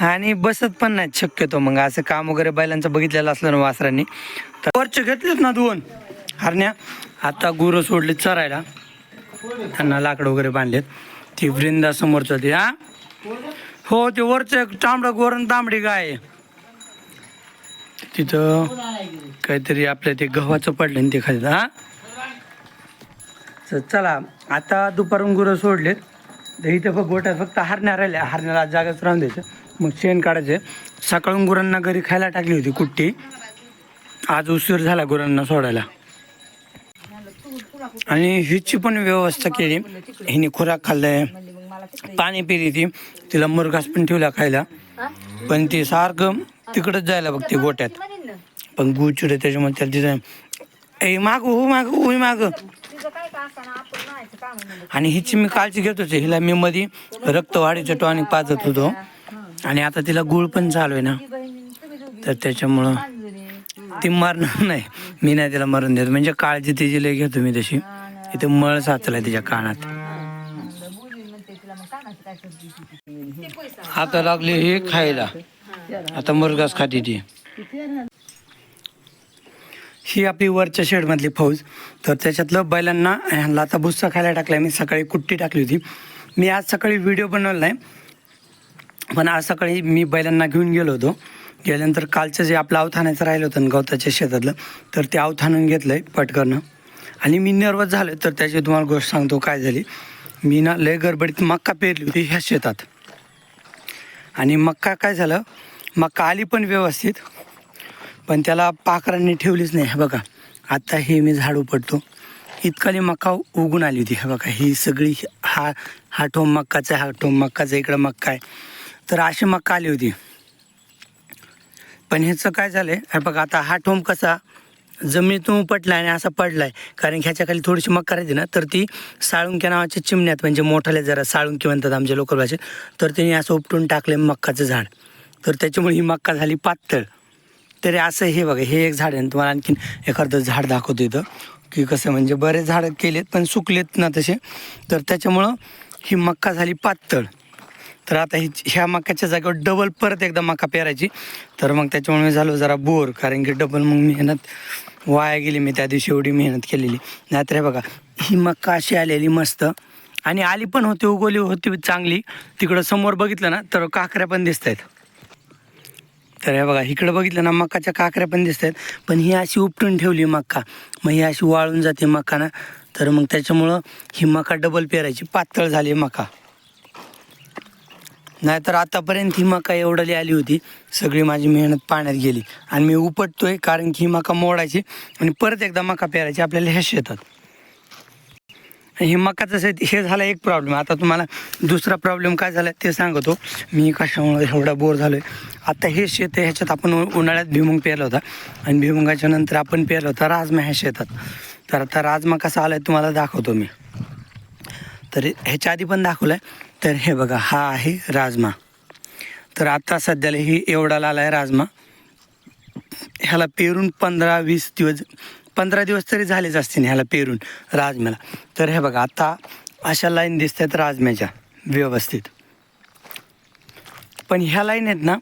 आणि बसत पण नाहीत शक्यतो मग. असं काम वगैरे बैलांचं बघितलेलं असलं ना वासरांनी तर वरचे घेतलेत ना दोन. हरण्या आता गुरं सोडले चरायला. त्यांना लाकडं वगैरे बांधलेत. ती वृंदा समोरचं ते हा? हो ते वरचं एक तांबडं गोरण तांबडी गाय आहे. तिथं काहीतरी आपल्या ते गव्हाचं पडलं ना ते खाली हा? चला आता दुपारून गुरं सोडलेत. तर इथं फक्त गोट्यात फक्त हरण्या राहिल्या. हरण्याला जागाच राहून द्यायचं. मग शेण काढायचं. सकाळून गुरांना घरी खायला टाकली होती कुट्टी. आज उशीर झाला गुरांना सोडायला. आणि हिची पण व्यवस्था केली. हिने खुराक खाल्लाय. पाणी पिली ती. तिला मुरघास पण ठेवला खायला. पण ती सारखं तिकडंच जायला बघते गोट्यात. पण गुचिड त्याच्यामुळे त्याला तिथं ए माग हो माग हो माग. आणि हिची मी काळजी घेत होते हिला मी मध्ये रक्तवाढीचं टॉनिक पाजत होतो. आणि आता तिला गुळ पण चालू आहे ना. तर त्याच्यामुळं ती मरणार नाही. मी नाही तिला मरण देत. म्हणजे काळजी तिची लय घेतो मी तशी. इथे मळ साचलाय तिच्या कानात. आता लागली हे खायला. आता मुरगास खाती ती. ही आपली वरच्या शेडमधली फौज. तर त्याच्यातलं बैलांना ह्यांना आता भुस्सा खायला टाकला मी सकाळी कुट्टी टाकली होती. मी आज सकाळी व्हिडिओ बनवला नाही पण आज सकाळी मी बैलांना घेऊन गेलो होतो. गेल्यानंतर कालचं जे आपलं अवथानाचं राहिलं होतं ना गवताच्या शेतातलं तर ते अवथानून घेतलं आहे पटकरनं. आणि मी नर्वस झालो तर त्याची तुम्हाला गोष्ट सांगतो काय झाली. मी ना लय गडबडीत मक्का पेरली होती ह्या शेतात. आणि मक्का काय झालं मक्का आली पण व्यवस्थित पण त्याला पाखरांनी ठेवलीच नाही. हे बघा आत्ता हे मी झाड उपटतो. इतकाली मक्का उगून आली होती. हे बघा ही सगळी हा हा ठोम मक्काचा हा ठोम मक्काचा इकडं मक्का आहे. तर अशी मक्का आली होती. पण ह्याचं काय झालं आहे बघा आता हा ठोंब कसा जमिनीतून उपटला आणि असा पडला आहे कारण की थोडीशी मक्का करायची ना तर ती साळुंक्या नावाच्या चिमण्यात म्हणजे मोठाले जरा साळुंकी म्हणतात आमच्या लोकल भाषेत. तर त्यांनी असं उपटून टाकले मक्काचं झाड. तर त्याच्यामुळे ही मक्का झाली पातळ. तरी असं हे बघा हे एक झाड आहे. ना तुम्हाला आणखीन एखादं झाड दाखवतो इथं. की कसं म्हणजे बरेच झाडं केलेत पण सुकलेत ना तसे. तर त्याच्यामुळं ही मक्का झाली पातळ. तर आता ही ह्या मक्याच्या जागेवर डबल परत एकदा मका पेरायची. तर मग त्याच्यामुळे मी झालो जरा बोर कारण की डबल मग मेहनत वाया गेली मी त्या दिवशी एवढी मेहनत केलेली. नाहीतर हे बघा ही मक्का अशी आलेली मस्त. आणि आली पण होती उगवली होती चांगली. तिकडं समोर बघितलं ना तर काकऱ्या पण दिसत आहेत तर हे बघा इकडं बघितलं ना मक्काच्या काकऱ्या पण दिसत आहेत पण ही अशी उपटून ठेवली मक्का मग ही अशी वाळून जाते मक्का ना. तर मग त्याच्यामुळं ही मका डबल पेरायची. पातळ झाली मका. नाहीतर आतापर्यंत ही मका एवढली आली होती. सगळी माझी मेहनत पाण्यात गेली. आणि मी उपटतोय कारण की ही मका मोडायची आणि परत एकदा मका पेरायची आपल्याला हे शेतात. हे मकाचं शेत हे झाला एक प्रॉब्लेम आता तुम्हाला दुसरा प्रॉब्लेम काय झाला ते सांगतो. मी कशामुळे एवढा बोर झालो आहे आता हे शेत आहे ह्याच्यात आपण उन्हाळ्यात भुईमुग पेरला होता. आणि भुईमुगाच्या नंतर आपण पेरला होता राजमा ह्या शेतात. तर आता राजमा कसा आला आहे तुम्हाला दाखवतो मी. तर ह्याच्या आधी पण दाखवलं आहे तर हे बघा हा आहे राजमा. तर आता सध्याला हे एवढा लाला आहे राजमा. ह्याला पेरून पंधरा वीस दिवस पंधरा दिवस तरी झालेच असतील ह्याला पेरून राजम्याला. तर हे बघा आता अशा लाईन दिसत आहेत राजम्याच्या व्यवस्थित. पण ह्या लाईन आहेत ना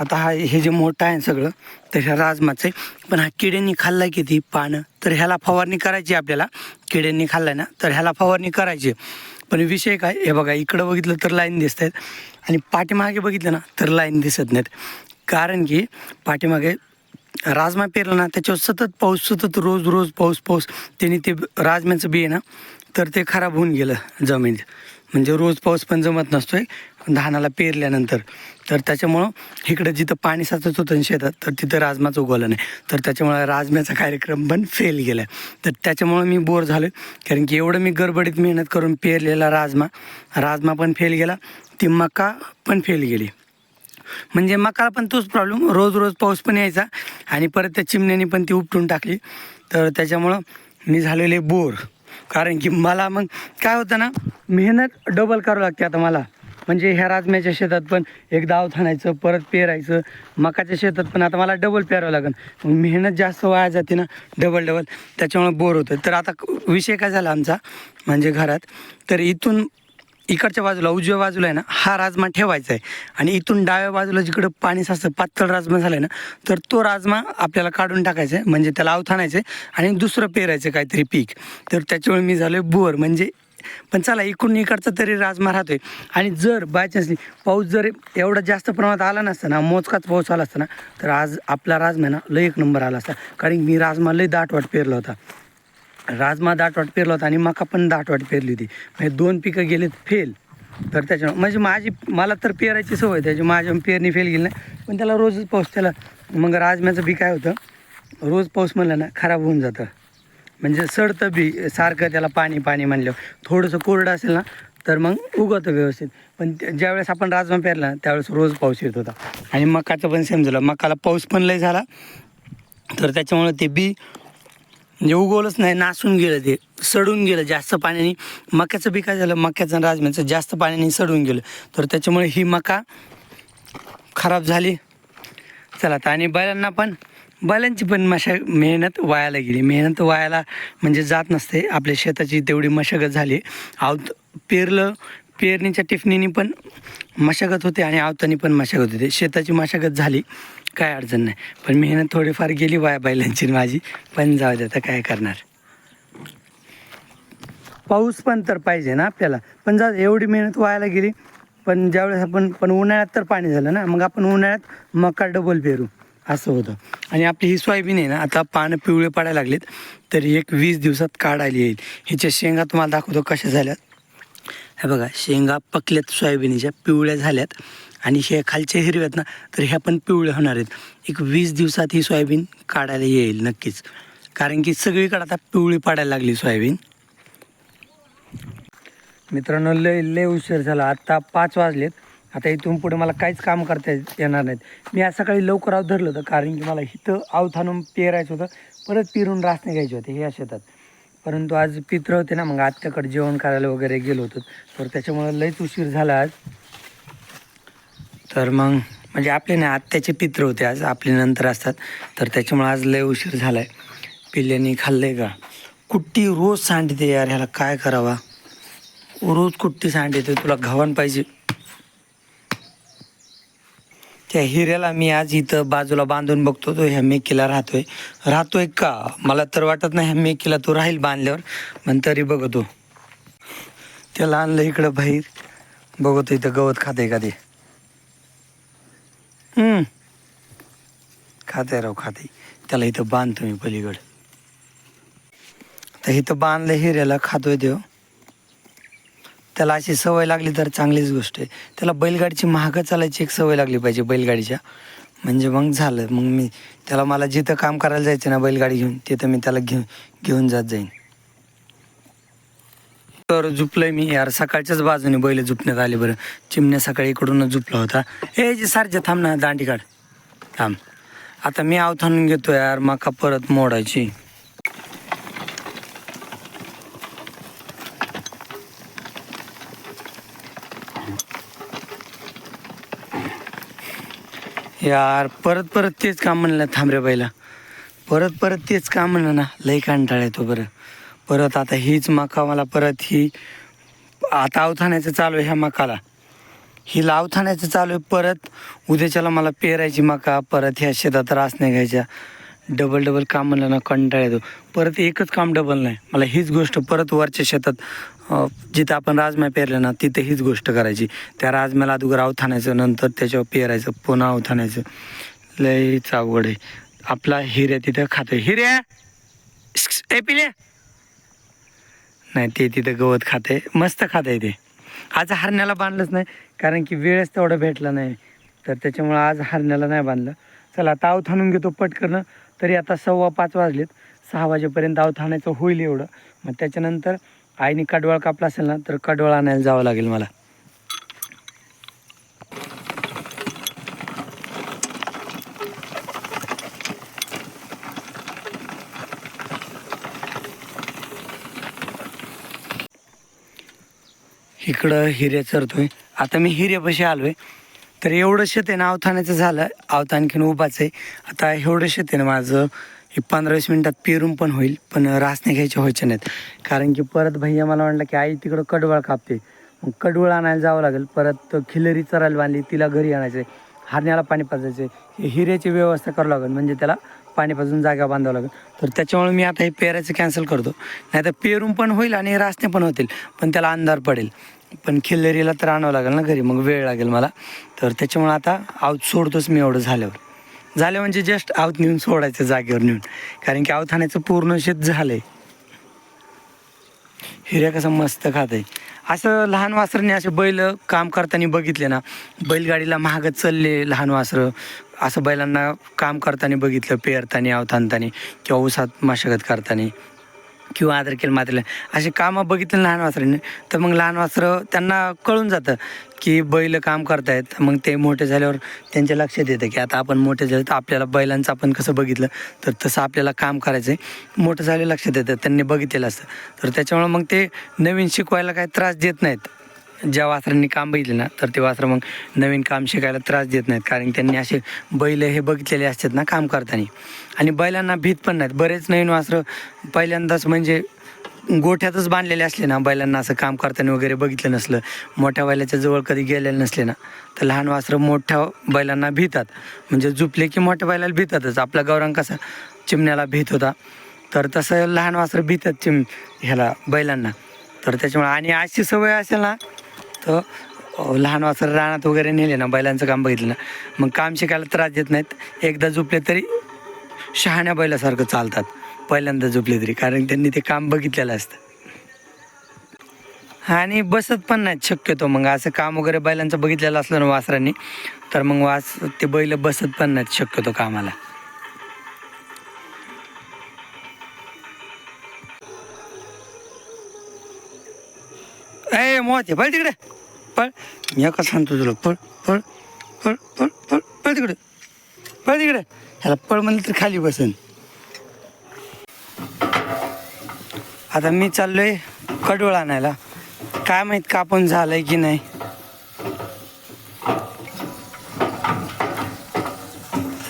आता हा हे जे मोठं आहे सगळं तर ह्या राजमाचं आहे. पण हा किड्यांनी खाल्लाय किती? पानं. तर ह्याला फवारणी करायची आपल्याला. किड्यांनी खाल्लाय ना तर ह्याला फवारणी करायची पण विषय काय हे बघा इकडं बघितलं तर लाईन दिसत आहेत आणि पाठीमागे बघितलं ना तर लाईन दिसत नाहीत. कारण की पाठीमागे राजमा पेरला ना त्याच्यावर सतत पाऊस सतत रोज रोज पाऊस पाऊस त्यांनी ते राजम्याचं बी आहे ना तर ते खराब होऊन गेलं जमिनीत म्हणजे रोज पाऊस पण जमत नसतोय धानाला पेरल्यानंतर. तर त्याच्यामुळं इकडं जिथं पाणी साचत होतं शेतात तर तिथं राजमाचं उगवलं नाही. तर त्याच्यामुळं राजम्याचा कार्यक्रम पण फेल गेला तर त्याच्यामुळं मी बोर झालो कारण की एवढं मी गडबडीत मेहनत करून पेरलेला राजमा राजमा पण फेल गेला ती मका पण फेल गेली. म्हणजे मकाला पण तोच प्रॉब्लेम रोज रोज पाऊस पण यायचा आणि परत त्या चिमण्याने पण ती उपटून टाकली. तर त्याच्यामुळं मी झालेले बोर कारण की मला मग काय होतं ना मेहनत डबल करावं लागते आता मला. म्हणजे ह्या राजम्याच्या शेतात पण एक दाव थाणायचं परत पेरायचं मकाच्या शेतात पण आता मला डबल पेरावं लागेल. मग मेहनत जास्त वाया जाते ना डबल डबल त्याच्यामुळे बोर होतं तर आता विषय काय झाला आमचा म्हणजे घरात. तर इथून इकडच्या बाजूला उजव्या बाजूला आहे ना हा राजमा ठेवायचा आहे. आणि इथून डाव्या बाजूला जिकडं पाणी साचतं पातळ राजमा झाला आहे ना तर तो राजमा आपल्याला काढून टाकायचा आहे म्हणजे त्याला अवथाणायचं आहे आणि दुसरं पेरायचं काहीतरी पीक. तर त्याच्यामुळे मी झालो आहे बोर म्हणजे पण चला इकडून इकडचा तरी राजमा राहतोय. आणि जर बायचान्सली पाऊस जर एवढा जास्त प्रमाणात आला नसताना मोजकाच पाऊस आला असता ना तर आज आपला राजमा ना लय एक नंबर आला असता. कारण मी राजमा लय दाटवाट पेरला होता. राजमा दाटवाट पेरला होता आणि मका पण दाटवाट पेरली होती. म्हणजे दोन पिकं गेलेत फेल तर त्याच्या म्हणजे माझी मला तर पेरायची सवय त्याची माझ्या पेरणी फेल गेली नाही. पण त्याला रोजच पाऊस त्याला मग राजम्याचं बी काय होतं? रोज पाऊस म्हणलं ना खराब होऊन जातं. म्हणजे सडतं बी सारखं त्याला पाणी पाणी म्हणलं थोडंसं कोरडं असेल ना तर मग उगवतं व्यवस्थित. पण त्या- ज्यावेळेस आपण राजमा पेरला त्यावेळेस रोज पाऊस येत होता. आणि मकाचं पण सेम झालं. मकाला पाऊस पण लय झाला. तर त्याच्यामुळे ते बी म्हणजे उगवलंच नाही नासून गेलं ते सडून गेलं जास्त पाण्याने. मक्याचं बी काय झालं मक्याचं आणि राजम्याचं जास्त पाण्याने सडून गेलं. तर त्याच्यामुळे ही मका खराब झाली. चला तर आणि बैलांना पण बैलांची पण मशा मेहनत वायाला गेली. मेहनत वायाला म्हणजे जात नसते आपल्या शेताची तेवढी मशागत झाली. आवत पेरलं पेरणीच्या टिफणीने पण मशागत होते आणि आवतानी पण मशागत होते. शेताची मशागत झाली. काय अडचण नाही. पण मेहनत थोडीफार गेली वाया बैलांची माझी. पण जाऊ दे आता काय करणार? पाऊस पण तर पाहिजे ना आपल्याला. पण जा एवढी मेहनत व्हायला गेली. पण ज्यावेळेस आपण पण उन्हाळ्यात तर पाणी झालं ना. मग आपण उन्हाळ्यात मका डबल पेरू. असं होतं. आणि आपली ही सोयाबीन आहे ना आता पानं पिवळे पडायला लागलेत. तर एक वीस दिवसात काढायला येईल. ह्याच्या शेंगा तुम्हाला दाखवतो कशा झाल्यात. हे बघा शेंगा पकल्यात सोयाबीनच्या पिवळ्या झाल्यात. आणि हे खालच्या हिरव्यात ना तर ह्या पण पिवळ्या होणार आहेत. एक वीस दिवसात ही सोयाबीन काढायला येईल नक्कीच. कारण की सगळीकडे आता पिवळी पडायला लागली सोयाबीन. मित्रांनो लय लय उशीर झाला. आत्ता पाच वाजलेत. आता इथून पुढे मला काहीच काम करता येणार नाहीत. मी आज सकाळी लवकर धरलं होतं कारण की मला इथं अवथानून पेरायचं होतं. परत पेरून रासने घ्यायचे होते ह्या शेतात परंतु आज पित्र होते ना मग आत्याकडे जेवण करायला वगैरे गेलो होतो. तर त्याच्यामुळे लयच उशीर झाला आज. तर मग म्हणजे आपले ना आत्याचे पित्र होते आज आपले नंतर असतात. तर त्याच्यामुळे आज लय उशीर झाला आहे पिल्ल्यानी खाल्लंय का? कुट्टी रोज सांडते यार ह्याला काय करावा? रोज कुट्टी सांडते तुला घावण पाहिजे. त्या हिऱ्याला मी आज इथं बाजूला बांधून बघतो तो ह्या मेकीला राहतोय. राहतोय का? मला तर वाटत नाही ह्या मेकीला तो राहील बांधल्यावर पण तरी बघतो. त्याला आणलं इकडं बाहेर. बघतो इथं गवत खाते का ते. खाते राव खाते. त्याला इथं बांधतो मी पलीकड. तर इथं बांधलं हिऱ्याला खातोय देव. त्याला अशी सवय लागली तर चांगलीच गोष्ट आहे. त्याला बैलगाडीची महाग चालायची एक सवय लागली पाहिजे बैलगाडीच्या. म्हणजे मग झालं. मग मी त्याला मला जिथं काम करायला जायचं ना बैलगाडी घेऊन तिथं मी त्याला घेऊन घेऊन जात जाईन. तर झुपलंय मी. यार सकाळच्याच बाजूने बैल झुपण्यात आले बरं. चिमण्या सकाळी इकडूनच झुपला होता. ए जे सारखे थांब ना दांडी काढ. थांब. आता मी आवथानून घेतो यार मका परत मोडायची. यार परत परत तेच काम म्हणलं थांबरे बैला परत परत तेच काम म्हणलं ना लई कंटाळा येतो बरं. परत आता हीच मका मला परत ही आता अवथाण्याचं चालू आहे ह्या मकाला. ही लावथाण्याचं चालू आहे परत उद्याच्याला मला पेरायची मका परत ह्या शेतात रास नाही घ्यायच्या. डबल डबल काम म्हणलं ना कंटाळा येतो. परत एकच काम डबल नाही. मला हीच गोष्ट परत वरच्या शेतात जिथं आपण राजमा पेरलं ना तिथं हीच गोष्ट करायची. त्या राजम्याला अगोदर अवथाणायचं नंतर त्याच्यावर पेरायचं पुन्हा अवथाणायचं. लईच अवघड आहे. आपला हिऱ्या तिथं खातोय. हिऱ्या! ए पिल्या! नाही ते तिथं गवत खाते. मस्त खाते ते. आज हरण्याला बांधलंच नाही कारण की वेळच तेवढा भेटला नाही. तर त्याच्यामुळं आज हरण्याला नाही बांधलं. चला आता आव थाणून घेतो पटकन. तरी आता सव्वा पाच वाजलेत. सहा वाजेपर्यंत आव थाणायचं होईल एवढं. मग त्याच्यानंतर आईने कडवाळ कापला असेल ना तर कडवाळ आणायला जावं लागेल मला. इकडं हिरे चरतोय. आता मी हिऱ्यापाशी आलोय. तर एवढं शेत आहे ना अवथाण्याचं झालं. अवता आणखीन उभाच आहे. आता एवढं शेत आहे ना माझं हे पंधरा वीस मिनिटात पेरून पण होईल पण रासने घ्यायचे व्हायचे नाहीत. कारण की परत भैया मला म्हणलं की आई तिकडं कडवळ कापते. मग कडवळ आणायला जावं लागेल. परत खिलरी चरायला बांधली तिला घरी आणायचं आहे हरण्याला पाणी पाजायचे हे हिऱ्याची व्यवस्था करावं लागेल. म्हणजे त्याला पाणी पाजून जागा बांधावं लागेल. तर त्याच्यामुळे मी आता हे पेरायचं कॅन्सल करतो. नाही तर पेरून पण होईल आणि रासने पण होतील पण त्याला अंधार पडेल. पण खिल्लरीला तर आणावं लागेल ना घरी मग वेळ लागेल मला. तर त्याच्यामुळे आता आऊत सोडतोच मी एवढं झाल्यावर. झालं म्हणजे जस्ट आऊत नेऊन सोडायचं जागेवर नेऊन. कारण की आऊत आणायचं पूर्ण शेत झालंय. हिऱ्या कसं मस्त खात आहे. असं लहान वासरने असे बैल काम करताना बघितले ना बैलगाडीला महागत चालले लहान वासरं. असं बैलांना काम करताना बघितलं पेरताना अवतानताना किंवा ऊसात मशागत करताना किंवा आदर केलं मातेला असे कामं बघितले लहान वासरांनी. तर मग लहान वासरं त्यांना कळून जातं की बैल काम करतायत. मग ते मोठे झाल्यावर त्यांच्या लक्षात येतं की आता आपण मोठे झाले तर आपल्याला बैलांचं आपण कसं बघितलं? तर तसं आपल्याला काम करायचं आहे मोठं झाले लक्षात येतं. त्यांनी बघितलेलं असतं. तर त्याच्यामुळे मग ते नवीन शिकवायला काही त्रास देत नाहीत. ज्या वासरांनी काम बघितले ना तर ते वासरं मग नवीन काम शिकायला त्रास देत नाहीत. कारण त्यांनी असे बैल हे बघितलेले असतात ना काम करताना. आणि बैलांना भीत पण नाहीत. बरेच नवीन वासरं पहिल्यांदाच म्हणजे गोठ्यातच बांधलेले असले ना बैलांना असं काम करताना वगैरे बघितलं नसलं मोठ्या बैलाच्या जवळ कधी गेलेलं नसले ना तर लहान वासरं मोठ्या बैलांना भीतात. म्हणजे झुपले की मोठ्या बैलाला भीतातच. आपला गौरांग कसा चिमण्याला भीत होता. तर तसं लहान वासरं भीतात चिम ह्याला बैलांना. तर त्याच्यामुळे आणि अशी सवय असेल ना तर लहान वासर रानात वगैरे नेले ना बैलांचं काम बघितलं ना मग काम शिकायला त्रास देत नाहीत. एकदा झोपले तरी शहाण्या बैलासारखं चालतात. पहिल्यांदा झोपले तरी कारण त्यांनी ते काम बघितलेलं असतं. आणि बसत पण नाहीत शक्यतो मग. असं काम वगैरे बैलांचं बघितलेलं असलं ना वासरांनी तर मग वास ते बैल बसत पण नाहीत शक्यतो कामाला. ए पळ तिकडे. पळ. मी का सांगतो तुला. पळ पळ पळ पळ पळ पळ तिकडे. पळ तिकडे. ह्याला पळ म्हणलं तर खाली बसन. आता मी चाललोय कडवळ आणायला. काय माहीत कापून झालंय की नाही.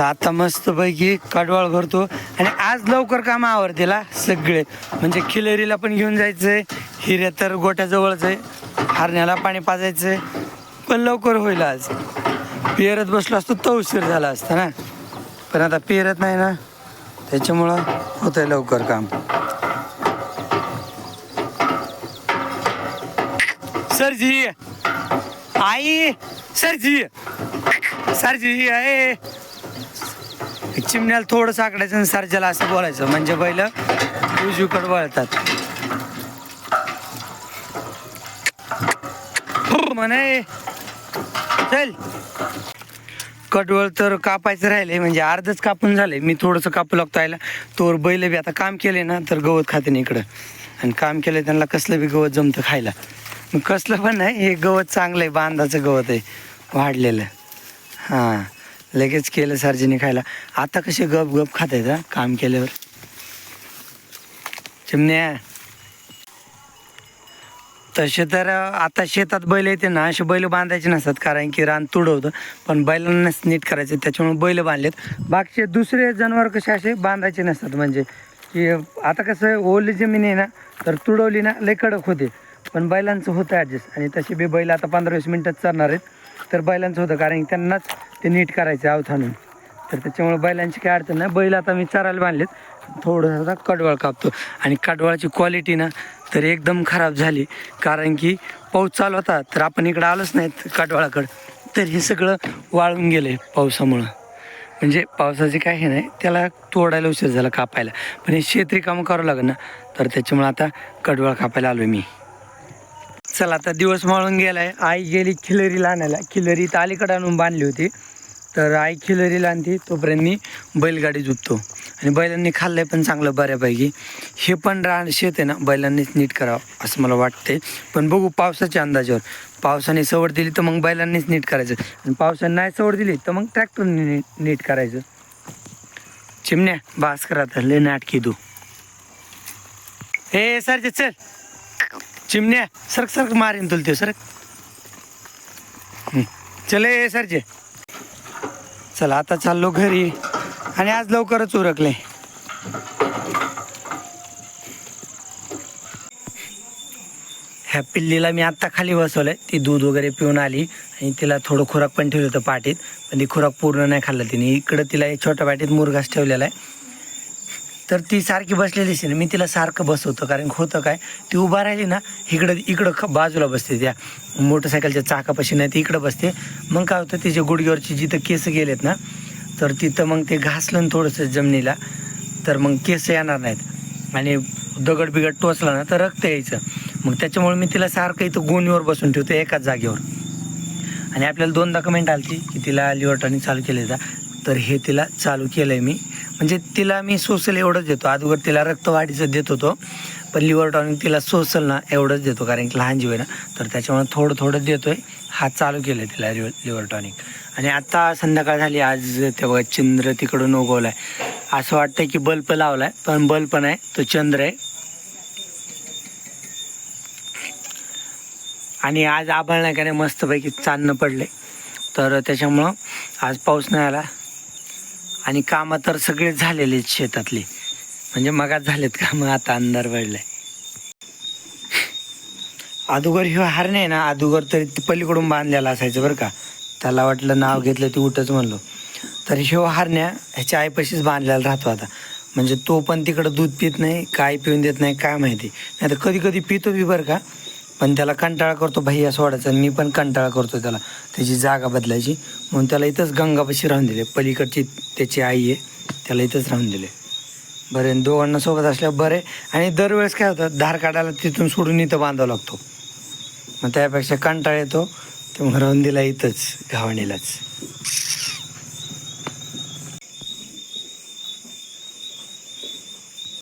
आता मस्तपैकी कडवाळ भरतो. आणि आज लवकर काम आवडतेला सगळे. म्हणजे खिलेरीला पण घेऊन जायचंय. हिऱ्या तर गोट्याजवळच आहे. हरण्याला पाणी पाजायचंय पण लवकर होईल आज. पेरत बसलो असतो तो उशीर झाला असता ना. पण आता पेरत नाही ना त्याच्यामुळं होतंय लवकर काम. सरजी! आई! सरजी! सरजी आहे चिमण्याला थोडं साकडायचं आणि सरजाला असं बोलायचं म्हणजे बैल उजवीकडे वळतात. म्हणे. चल. कडवळ तर कापायचं राहिले म्हणजे अर्धच कापून झाले मी थोडंसं कापू लागतो आयला तोवर बैल बी आता काम केले ना तर गवत खाते ना इकडं. आणि काम केलं त्यांना कसलं बी गवत जमतं खायला. मग कसलं पण नाही हे गवत चांगलं आहे बांधाचं गवत आहे वाढलेलं. हां. लगेच केलं सर्जीने खायला. आता कसे गप गप खात आहेत काम केल्यावर. चिमण्या. तसे तर आता शेतात बैल येते ना असे बैल बांधायचे नसतात कारण की रान तुडवतं पण बैलांनाच नीट करायचं त्याच्यामुळे बैल बांधलेत. बाकीचे दुसरे जनावर कसे असे बांधायचे नसतात म्हणजे की आता कसं ओली जमीन आहे ना तर तुडवली ना लय कडक होते. पण बैलांचं होतं ॲडजस्ट आणि तसे बी बैल आता पंधरा वीस मिनटात चालणार आहेत. तर बैलांचं होतं कारण की त्यांनाच ते नीट करायचं आव तर त्याच्यामुळे बैलांची काय अडचण नाही. बैल आता मी चरायला बांधलेत. थोडंसं आता कापतो. आणि कडवळाची क्वालिटी ना तर एकदम खराब झाली. कारण की पाऊस चालू होता तर आपण इकडं आलोच नाहीत काटवाळाकडं. तर हे सगळं वाळून गेलं आहे पावसामुळं. म्हणजे पावसाचे काय हे नाही त्याला तोडायला उशीर झाला कापायला. पण हे शेतरी कामं करावं लागेल ना तर त्याच्यामुळे आता कडवाळ कापायला आलो मी. चला आता दिवस माळून गेलाय. आई गेली खिलरीला आणायला. खिलरी तर अलीकडे आणून बांधली होती. तर आई खिलरीला आणते तोपर्यंत मी बैलगाडी जुततो आणि बैलांनी खाल्लंय पण चांगलं बऱ्यापैकी. हे पण रान शेत आहे ना बैलांनीच नीट करावं असं मला वाटतंय. पण बघू पावसाच्या अंदाजावर. पावसाने सवड दिली तर मग बैलांनीच नीट करायचं. आणि पावसाने नाही सवड दिली तर मग ट्रॅक्टरने नीट करायचं. चिमण्या बास करा आता लय नाटकी तू. हे सरचे चल. चिमण्या सरक सरक मारीन तुला ते सरक. चल चले सरचे चला आता चाललो घरी. आणि आज लवकरच उरकले. ह्या पिल्लीला मी आत्ता खाली बसवलंय. ती दूध वगैरे पिऊन आली आणि तिला थोडं खुराक पण ठेवलं होतं पाटीत पण ती खुराक पूर्ण नाही खाल्लं तिने. इकडं तिला एक छोट्या पाटीत मुरघास ठेवलेला आहे. तर ती सारखी बसलेली असेल. ना मी तिला सारखं बसवतो कारण होतं काय ती उभा राहिली ना इकडं इकडं ख बाजूला बसते त्या मोटरसायकलच्या चाकापाशी नाही ती इकडं बसते. मग काय होतं तिच्या गुडघ्यावरची जिथं केस गेलेत ना तर तिथं मग ते घासलं ना थोडंसं जमिनीला तर मग केस येणार नाहीत. आणि दगड बिगड टोचला ना तर रक्त यायचं. मग त्याच्यामुळे मी तिला सारखं इथं गोणीवर बसून ठेवतो एकाच जागेवर. आणि आपल्याला दोनदा कमेंट आली की तिला लिव्हर टॉनिक चालू केले जा तर हे तिला चालू केलं आहे मी. म्हणजे तिला मी सोसल एवढंच देतो. अगोदर तिला रक्तवाढीचं देत होतो पण लिव्हर टॉनिक तिला सोसल ना एवढंच देतो कारण की लहान जीव आहे ना तर त्याच्यामुळे थोडं थोडं देतोय. हा चालू केलं आहे तिला लिव्हर टॉनिक. आणि आता संध्याकाळ झाली आज तेव्हा चंद्र तिकडून उगवला आहे असं वाटतंय की बल्ब लावला आहे पण बल्ब आहे तो चंद्र आहे. आणि आज आभाळ नाही काय नाही मस्तपैकी चांदणं पडले. तर त्याच्यामुळं आज पाऊस नाही आला. आणि कामं तर सगळे झालेले आहेत शेतातले. म्हणजे मगाच झालेत कामं आता अंधार पडलाय अदुगर ह्यो हार नाही ना अदुगर तरी पलीकडून बांधलेला असायचं बरं का. त्याला वाटलं नाव घेतलं ते उठच म्हणलो. तर ह्यो हारण्या ह्याच्या आईपाशीच बांधलेला राहतो आता. म्हणजे तो पण तिकडं दूध पित नाही काय पिऊन देत नाही काय माहिती. नाही तर कधी कधी पितो बी बरं का. पण त्याला कंटाळा करतो भैया सोडायचा मी पण कंटाळा करतो त्याला. त्याची जागा बदलायची. म्हणून त्याला इथंच गंगापाशी राहून दिले. पलीकडची त्याची आई आहे त्याला इथंच राहून दिले. बरं आणि दोघांना सोबत असल्यावर बरं आहे. आणि दरवेळेस काय होतं धार काढायला तिथून सोडून इथं बांधावं लागतो. मग त्यापेक्षा कंटाळा येतो ते मग राहून दिला इथंच घावणीलाच.